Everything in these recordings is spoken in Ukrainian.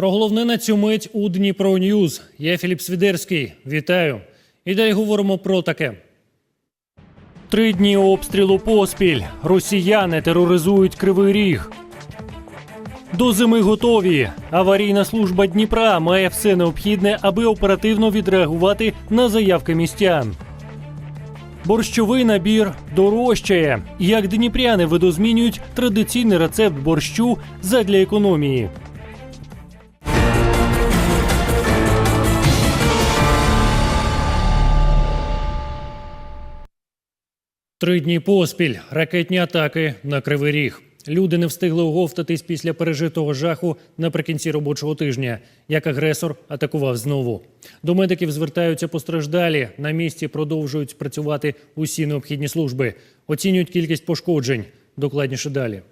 Про головне на цю мить у Дніпро Ньюз. Я Філіп Свідерський. Вітаю. І далі говоримо про таке. Три дні обстрілу поспіль. Росіяни тероризують Кривий Ріг. До зими готові. Аварійна служба Дніпра має все необхідне, аби оперативно відреагувати на заявки містян. Борщовий набір дорожчає. Як дніпряни видозмінюють традиційний рецепт борщу задля економії. Три дні поспіль ракетні атаки на Кривий Ріг. Люди не встигли оговтатись після пережитого жаху наприкінці робочого тижня, як агресор атакував знову. До медиків звертаються постраждалі. На місці продовжують працювати усі необхідні служби. Оцінюють кількість пошкоджень. Докладніше далі.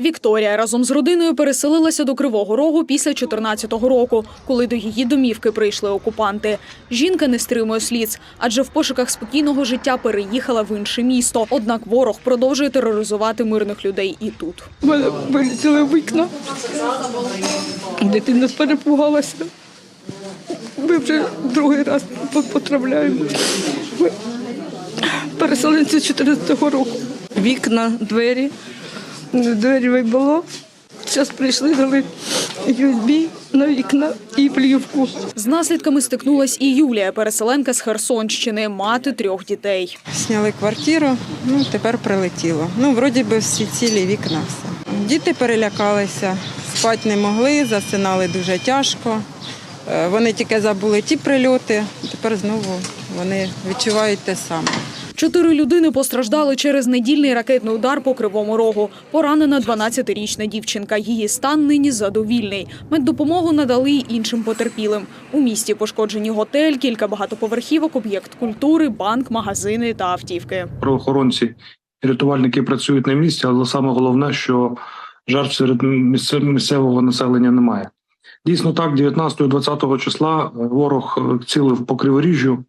Вікторія разом з родиною переселилася до Кривого Рогу після 14-го року, коли до її домівки прийшли окупанти. Жінка не стримує сліз, адже в пошуках спокійного життя переїхала в інше місто. Однак ворог продовжує тероризувати мирних людей і тут. У мене вилетіли вікна. Дитина перепугалася. Ми вже другий раз потрапляємо. Ми переселенці 14-го року. Вікна, двері, двері вибило. Зараз прийшли, дали USB на вікна і плівку. З наслідками стикнулась і Юлія, переселенка з Херсонщини, мати трьох дітей. Сняли квартиру, ну тепер прилетіло. Ну, вроді би всі цілі вікна все. Діти перелякалися, спати не могли, засинали дуже тяжко. Е, Вони тільки забули ті прильоти, тепер знову вони відчувають те саме. Чотири людини постраждали через недільний ракетний удар по Кривому Рогу. Поранена 12-річна дівчинка. Її стан нині задовільний. Меддопомогу надали й іншим потерпілим. У місті пошкоджені готель, кілька багатоповерхівок, об'єкт культури, банк, магазини та автівки. правоохоронці рятувальники працюють на місці, але саме головне, що жертв серед місцевого населення немає. Дійсно, так, 19-20 числа е, ворог е, цілив по криворіжжю.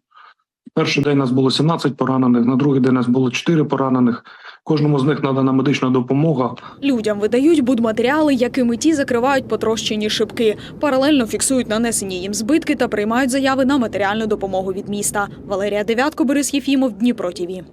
Перший день нас було 17 поранених, на другий день нас було 4 поранених. Кожному з них надана медична допомога. Людям видають будматеріали, якими ті закривають потрощені шибки. Паралельно фіксують нанесені їм збитки та приймають заяви на матеріальну допомогу від міста. Валерія Дев'ятко, Борис Єфімов, Дніпро ТІВІ.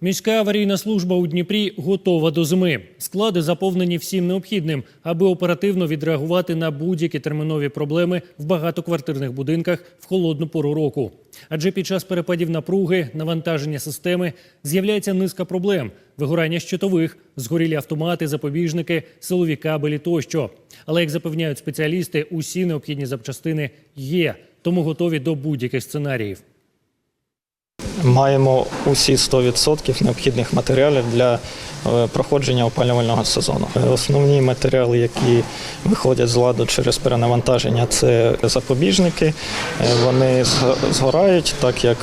Міська аварійна служба у Дніпрі готова до зими. Склади заповнені всім необхідним, аби оперативно відреагувати на будь-які термінові проблеми в багатоквартирних будинках в холодну пору року. Адже під час перепадів напруги, навантаження системи з'являється низка проблем: вигорання щитових, згорілі автомати, запобіжники, силові кабелі тощо. Але як запевняють спеціалісти, усі необхідні запчастини є, тому готові до будь-яких сценаріїв. Маємо усі 100% необхідних матеріалів для е, проходження опалювального сезону. Е, Основні матеріали, які виходять з ладу через перенавантаження, це запобіжники. Е, Вони згорають, так як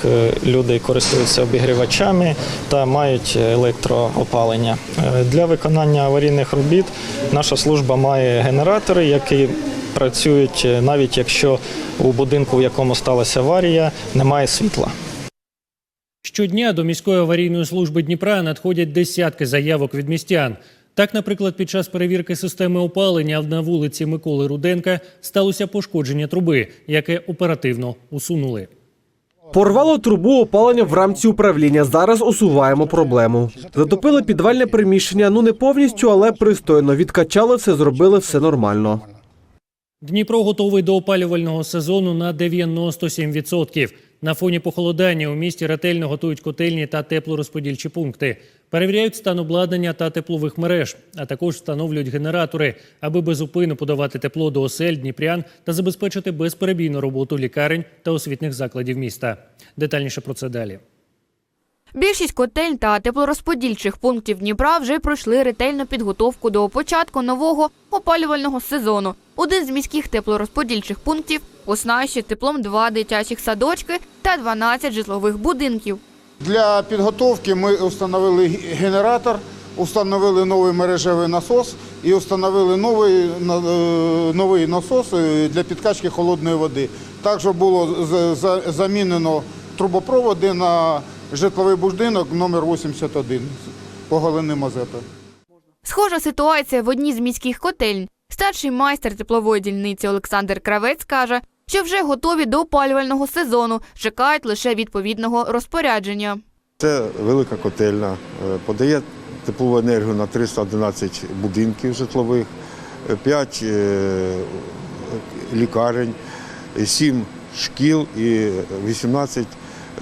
люди користуються обігрівачами та мають електроопалення. Для виконання аварійних робіт наша служба має генератори, які працюють навіть якщо у будинку, в якому сталася аварія, немає світла. Щодня до міської аварійної служби Дніпра надходять десятки заявок від містян. Так, наприклад, під час перевірки системи опалення на вулиці Миколи Руденка сталося пошкодження труби, яке оперативно усунули. Порвало трубу опалення в рамці управління. Зараз усуваємо проблему. Затопили підвальне приміщення. Ну не повністю, але пристойно. Відкачали все, зробили все нормально. Дніпро готовий до опалювального сезону на 97%. На фоні похолодання у місті ретельно готують котельні та теплорозподільчі пункти. Перевіряють стан обладнання та теплових мереж, а також встановлюють генератори, аби безупинно подавати тепло до осель, дніпрян та забезпечити безперебійну роботу лікарень та освітних закладів міста. Детальніше про це далі. Більшість котель та теплорозподільчих пунктів Дніпра вже пройшли ретельну підготовку до початку нового опалювального сезону. Один з міських теплорозподільчих пунктів оснащує теплом два дитячих садочки та 12 житлових будинків. Для підготовки ми встановили генератор, встановили новий мережевий насос і встановили новий, е, новий насос е, для підкачки холодної води. Також було замінено трубопроводи на житловий будинок номер 81 по Галини Мазепи. Схожа ситуація в одній з міських котельń. Старший майстер теплової дільниці Олександр Кравець каже, що вже готові до опалювального сезону, чекають лише відповідного розпорядження. Це велика котельня, е, подає теплову енергію на 311 будинків житлових, 5 лікарень, 7 шкіл і 18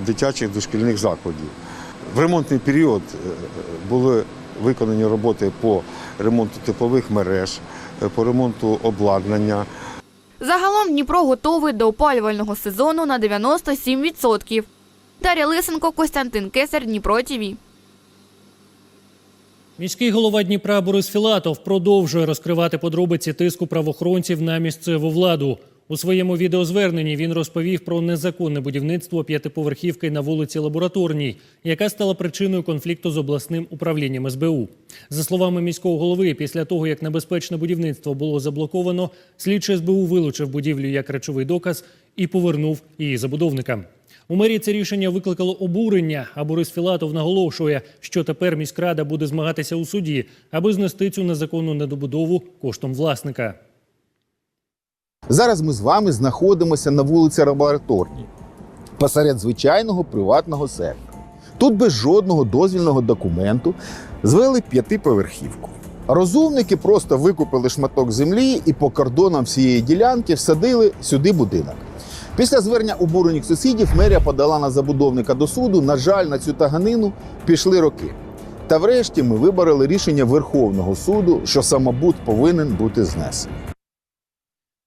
дитячих дошкільних закладів. В ремонтний період е, були виконані роботи по ремонту теплових мереж, е, по ремонту обладнання. Загалом Дніпро готовий до опалювального сезону на 97%. Дар'я Лисенко, Костянтин Кесар, Дніпро ТІВІ. Міський голова Дніпра Борис Філатов продовжує розкривати подробиці тиску правоохоронців на місцеву владу. У своєму відеозверненні він розповів про незаконне будівництво п'ятиповерхівки на вулиці Лабораторній, яка стала причиною конфлікту з обласним управлінням СБУ. За словами міського голови, після того як небезпечне будівництво було заблоковано, слідчий СБУ вилучив будівлю як речовий доказ і повернув її забудовникам. У мерії це рішення викликало обурення, а Борис Філатов наголошує, що тепер міськрада буде змагатися у суді, аби знести цю незаконну недобудову коштом власника. Зараз ми з вами знаходимося на вулиці Лабораторній, посеред звичайного приватного сектора. Тут без жодного дозвільного документу звели п'ятиповерхівку. Розумники просто викупили шматок землі і по кордонам всієї ділянки всадили сюди будинок. Після звернення обурених сусідів мерія подала на забудовника до суду. На жаль, на цю таганину пішли роки. Та врешті ми вибороли рішення Верховного суду, що самобут повинен бути знесений.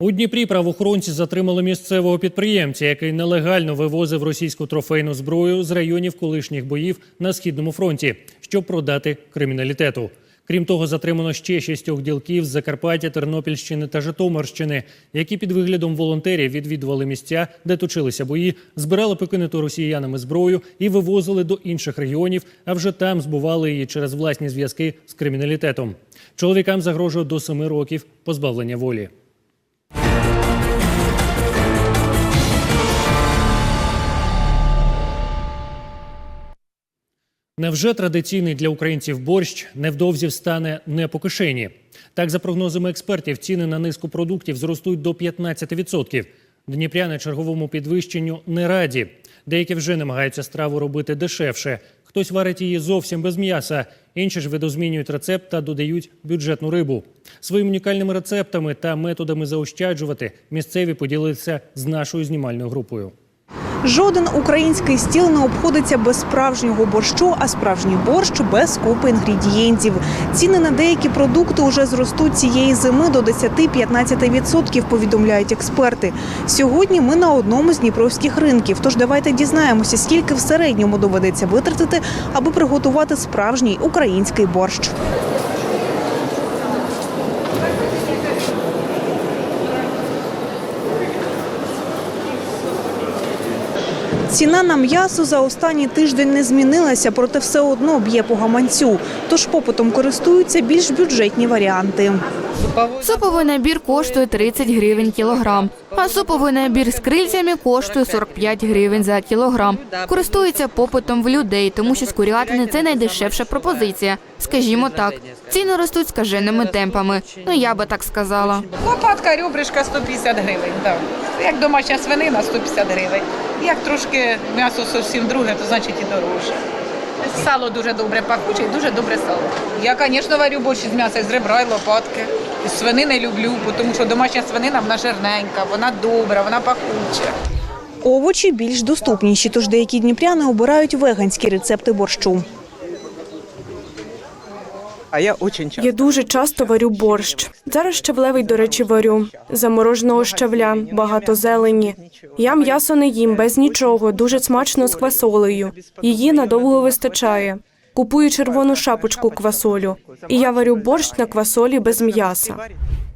У Дніпрі правоохоронці затримали місцевого підприємця, який нелегально вивозив російську трофейну зброю з районів колишніх боїв на східному фронті, щоб продати криміналітету. Крім того, затримано ще шістьох ділків з Закарпаття, Тернопільщини та Житомирщини, які під виглядом волонтерів відвідували місця, де точилися бої, збирали покинуту росіянами зброю і вивозили до інших регіонів, а вже там збували її через власні зв'язки з криміналітетом. Чоловікам загрожує до семи років позбавлення волі. Невже традиційний для українців борщ невдовзі стане не по кишені? Так, за прогнозами експертів, ціни на низку продуктів зростуть до 15%. Дніпряни черговому підвищенню не раді. Деякі вже намагаються страву робити дешевше. Хтось варить її зовсім без м'яса, інші ж видозмінюють рецепт та додають бюджетну рибу. Своїми унікальними рецептами та методами заощаджувати місцеві поділилися з нашою знімальною групою. Жоден український стіл не обходиться без справжнього борщу, а справжній борщ без купи інгредієнтів. Ціни на деякі продукти уже зростуть цієї зими до 10-15%, повідомляють експерти. Сьогодні ми на одному з дніпровських ринків. Тож давайте дізнаємося, скільки в середньому доведеться витратити, аби приготувати справжній український борщ. Ціна на м'ясо за останній тиждень не змінилася, проте все одно б'є по гаманцю. Тож попитом користуються більш бюджетні варіанти. Суповий набір коштує 30 гривень кілограм, а суповий набір з крильцями коштує 45 гривень за кілограм. Користується попитом в людей, тому що з курятини це найдешевша пропозиція. Скажімо так, ціни ростуть скаженими темпами. Ну я би так сказала. Лопатка ребришка 150 гривень. Да. Як домашня свинина 150 гривень. Як трошки м'ясо зовсім друге, то значить і дорожче. Сало дуже добре пахуче і дуже добре сало. Я, звісно, варю борщ з м'яса, з ребра і лопатки. І свинини люблю, тому що домашня свинина вона жирненька, вона добра, вона пахуча. Овочі більш доступніші, тож деякі дніпряни обирають веганські рецепти борщу. А я очень часто. Я дуже часто варю борщ. Зараз щавлевий, до речі, варю. Замороженого щавля, багато зелені. Я м'ясо не їм без нічого, дуже смачно з квасолею. Її надовго вистачає. Купую червону шапочку квасолю. І я варю борщ на квасолі без м'яса.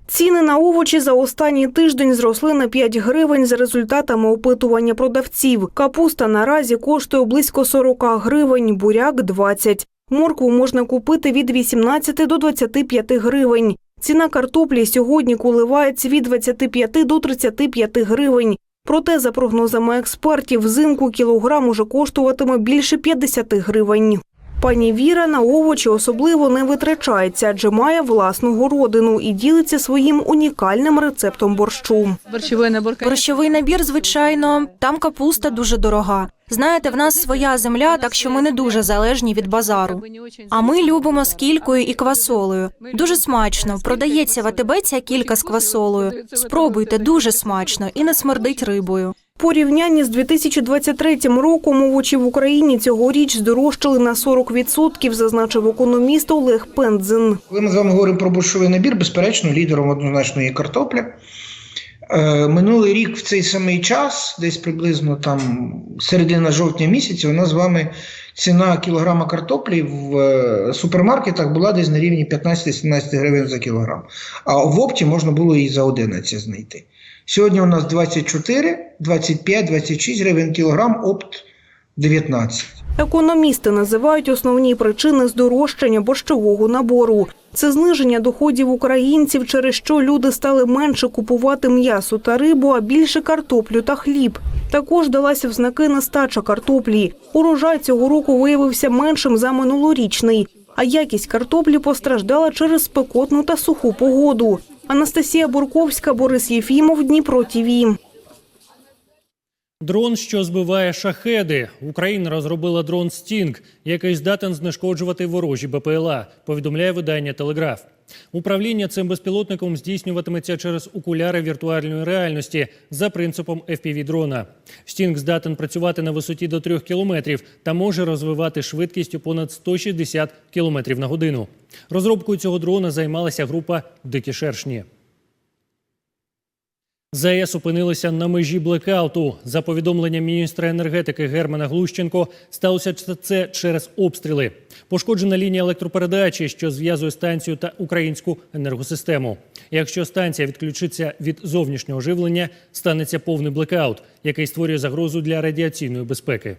Ціни на овочі за останній тиждень зросли на 5 гривень за результатами опитування продавців. Капуста наразі коштує близько 40 гривень, буряк – 20. Моркву можна купити від 18 до 25 гривень. Ціна картоплі сьогодні коливається від 25 до 35 гривень. Проте, за прогнозами експертів, взимку кілограм уже коштуватиме більше 50 гривень. Пані Віра на овочі особливо не витрачається, адже має власну городину і ділиться своїм унікальним рецептом борщу. Борщовий набор. Борщовий набір, звичайно, там капуста дуже дорога. Знаєте, в нас своя земля, так що ми не дуже залежні від базару. А ми любимо з кількою і квасолею. Дуже смачно. Продається в АТБ ця кілька з квасолею. Спробуйте, дуже смачно і не смердить рибою. Порівнянні з 2023 роком овочі в Україні цьогоріч здорожчали на 40%, зазначив економіст Олег Пензин. Коли ми з вами говоримо про борщовий набір, безперечно, лідером однозначно є картопля. Е, Минулий рік в цей самий час, десь приблизно там середина жовтня місяця, у нас з вами ціна кілограма картоплі в е, супермаркетах була десь на рівні 15-17 гривень за кілограм. А в опті можна було і за 11 знайти. Сьогодні у нас 24, 25, 26 гривень кілограм, опт 19. Економісти називають основні причини здорожчання борщового набору. Це зниження доходів українців, через що люди стали менше купувати м'ясо та рибу, а більше картоплю та хліб. Також далася в знаки нестача картоплі. Урожай цього року виявився меншим за минулорічний, а якість картоплі постраждала через спекотну та суху погоду. Анастасія Бурковська, Борис Єфімов, Дніпро ТІВІ. Дрон, що збиває шахеди. Україна розробила дрон Стінг, який здатен знешкоджувати ворожі БПЛА. Повідомляє видання Телеграф. Управління цим безпілотником здійснюватиметься через окуляри віртуальної реальності за принципом fpv дрона. Стінг здатен працювати на висоті до 3 кілометрів та може розвивати швидкістю понад 160 кілометрів на годину. Розробкою цього дрона займалася група Дикі шершні. ЗАЕС опинилися на межі блекауту. За повідомленням міністра енергетики Германа Глущенко, сталося це через обстріли. Пошкоджена лінія електропередачі, що зв'язує станцію та українську енергосистему. Якщо станція відключиться від зовнішнього живлення, станеться повний блекаут, який створює загрозу для радіаційної безпеки.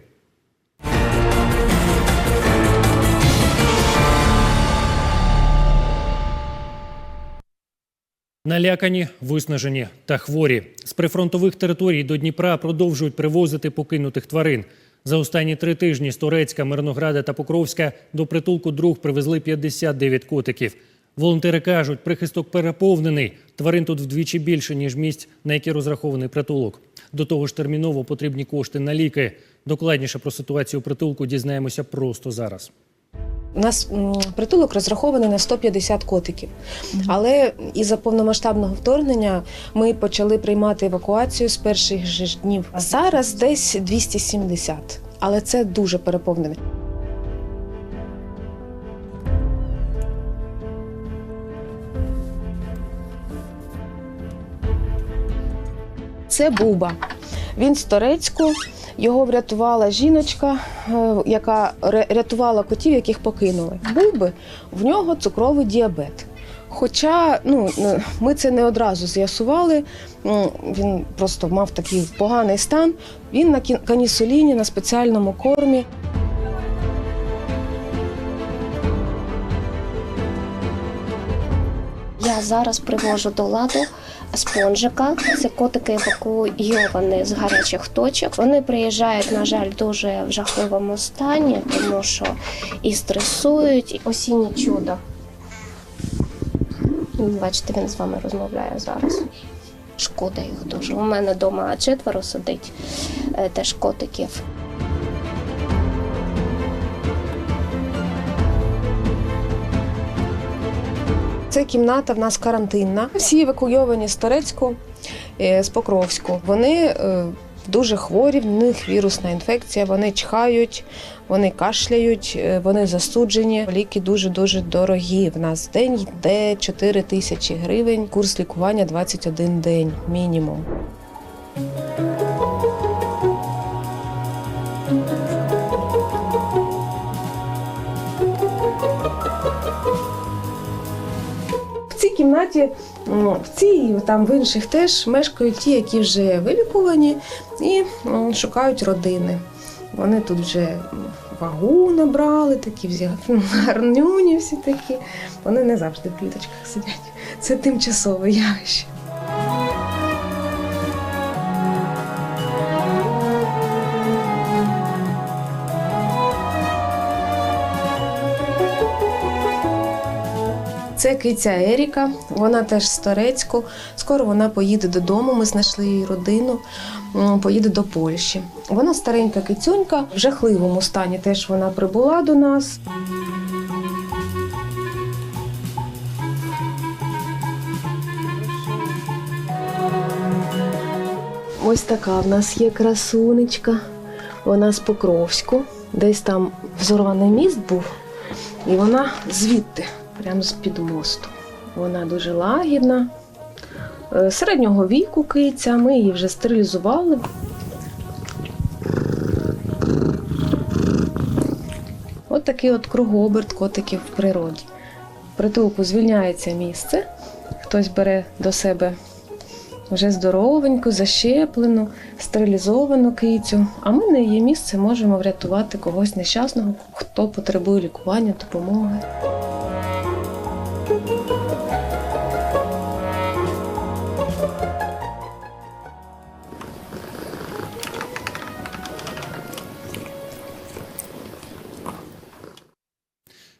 Налякані, виснажені та хворі. З прифронтових територій до Дніпра продовжують привозити покинутих тварин. За останні три тижні з Торецька, Мирнограда та Покровська до притулку друг привезли 59 котиків. Волонтери кажуть, прихисток переповнений. Тварин тут вдвічі більше, ніж місць, на які розрахований притулок. До того ж, терміново потрібні кошти на ліки. Докладніше про ситуацію притулку дізнаємося просто зараз. У нас притулок розрахований на 150 котиків. Але із-за повномасштабного вторгнення ми почали приймати евакуацію з перших же ж днів. Зараз десь 270, але це дуже переповнене. Це Буба. Він з Торецьку. Його врятувала жіночка, е, яка рятувала котів, яких покинули. Був би в нього цукровий діабет. Хоча ну, ми це не одразу з'ясували, він просто мав такий поганий стан. Він на канісоліні на спеціальному кормі. Зараз привожу до ладу спонжика. Це котики евакуйовані з гарячих точок. Вони приїжджають, на жаль, дуже в жахливому стані, тому що і стресують, осіннє чудо. Бачите, він з вами розмовляє зараз. Шкода їх дуже. У мене вдома четверо сидить е, теж котиків. Це кімната в нас карантинна. Всі евакуйовані з Торецьку, е, з Покровську. Вони е, дуже хворі, в них вірусна інфекція, вони чхають, вони кашляють, е, вони засуджені. Ліки дуже дуже дорогі. В нас день йде 4 тисячі гривень. Курс лікування 21 день мінімум. Кімнаті, в цій там в інших теж мешкають ті, які вже вилікувані і шукають родини. Вони тут вже вагу набрали, такі взяли гарнюні всі такі. Вони не завжди в кліточках сидять. Це тимчасове явище. Це киця Еріка, вона теж з Торецьку. Скоро вона поїде додому. Ми знайшли її родину, поїде до Польщі. Вона старенька кицюнька, в жахливому стані теж вона прибула до нас. Ось така в нас є красунечка. Вона з Покровську. Десь там взорваний міст був, і вона звідти, прямо з-під мосту. Вона дуже лагідна. Е, Середнього віку киця, ми її вже стерилізували. От такий от кругооберт котиків в природі. В притулку звільняється місце, хтось бере до себе вже здоровеньку, защеплену, стерилізовану кицю. А ми на її місце можемо врятувати когось нещасного, хто потребує лікування, допомоги.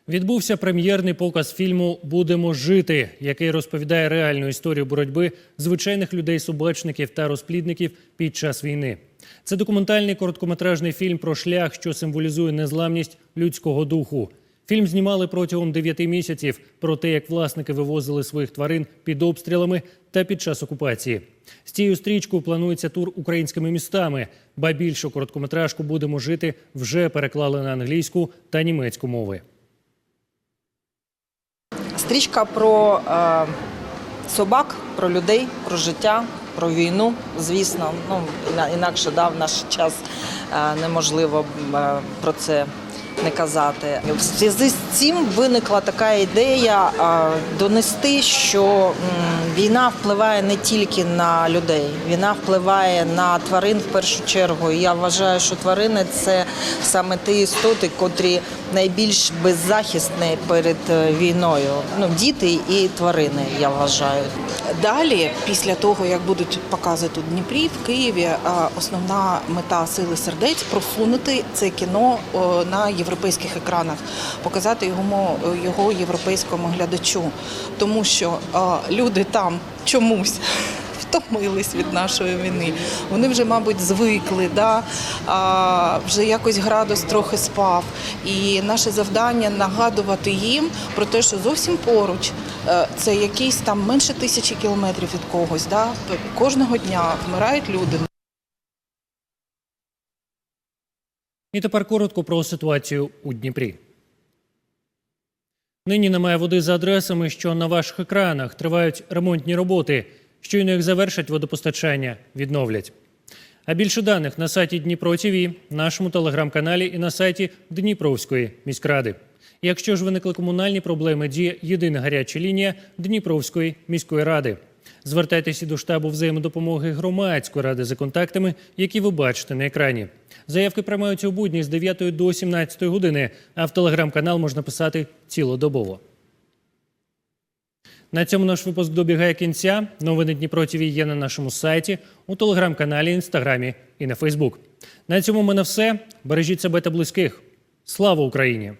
Відбувся прем'єрний показ фільму Будемо жити, який розповідає реальну історію боротьби звичайних людей-собачників та розплідників під час війни. Це документальний короткометражний фільм про шлях, що символізує незламність людського духу. Фільм знімали протягом 9 місяців про те, як власники вивозили своїх тварин під обстрілами та під час окупації. З цією стрічкою планується тур українськими містами, ба більше короткометражку будемо жити вже переклали на англійську та німецьку мови. Стрічка про е, собак, про людей, про життя, про війну. Звісно, ну іна- інакше да, в наш час е, неможливо е, про це не казати. В зв'язку з цим виникла така ідея донести, що війна впливає не тільки на людей, війна впливає на тварин в першу чергу. Я вважаю, що тварини це саме ті істоти, котрі найбільш беззахисні перед е, війною. Ну, діти і тварини, я вважаю. Далі, після того як будуть покази тут в Дніпрі, в Києві, е, основна мета сили сердець просунути це кіно на європейських екранах, показати його його європейському глядачу, тому що люди там чомусь. Втомились від нашої війни. Вони вже, мабуть, звикли, да? а, вже якось градус трохи спав. І наше завдання нагадувати їм про те, що зовсім поруч е, це якийсь там менше тисячі кілометрів від когось. Да? Кожного дня вмирають люди. І тепер коротко про ситуацію у Дніпрі. Нині немає води за адресами, що на ваших екранах тривають ремонтні роботи. Щойно їх завершать водопостачання, відновлять. А більше даних на сайті Дніпро ТВ, нашому телеграм-каналі і на сайті Дніпровської міськради. Якщо ж виникли комунальні проблеми, діє єдина гаряча лінія Дніпровської міської ради. Звертайтеся до штабу взаємодопомоги громадської ради за контактами, які ви бачите на екрані. Заявки приймаються у будні з 9 до 17 години, а в телеграм-канал можна писати цілодобово. На цьому наш випуск добігає кінця. Новини Дніпро ТВ є на нашому сайті, у телеграм-каналі, інстаграмі і на Фейсбук. На цьому в мене все. Бережіть себе та близьких. Слава Україні!